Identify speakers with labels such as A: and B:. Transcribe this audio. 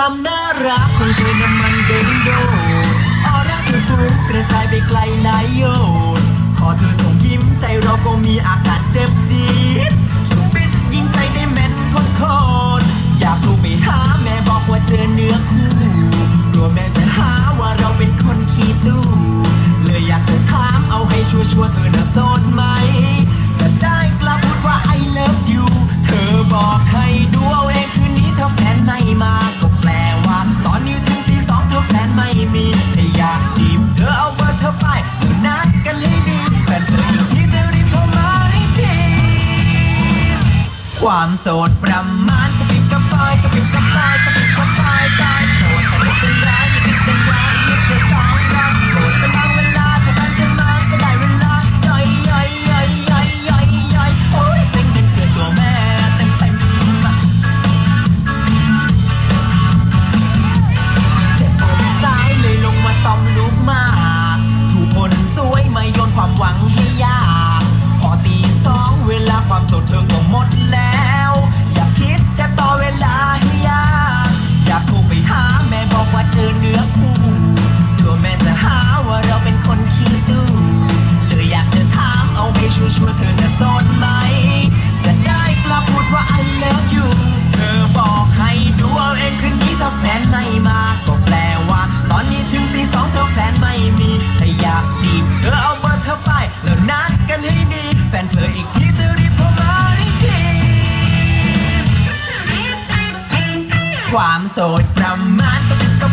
A: ความน่ารักของเธอนั้นมันเด่นโดดออร่าเธอฟุ้งกระจายไปไกลนายโยนขอเธอส่งยิ้มใจเราก็มีอากาศเจ็บจี๊ดชุบปิดยิงใจได้แม่นคนโคตรอยากลูกไปหาแม่บอกว่าเจอเนื้อคู่กลัวแม่จะหาว่าเราเป็นคนขี้ตู้เลยอยากจะถามเอาให้ชัวร์ๆเธอน่ะโซนไห ความโสดประมาณ ความโสดประมาณก็เป็นก็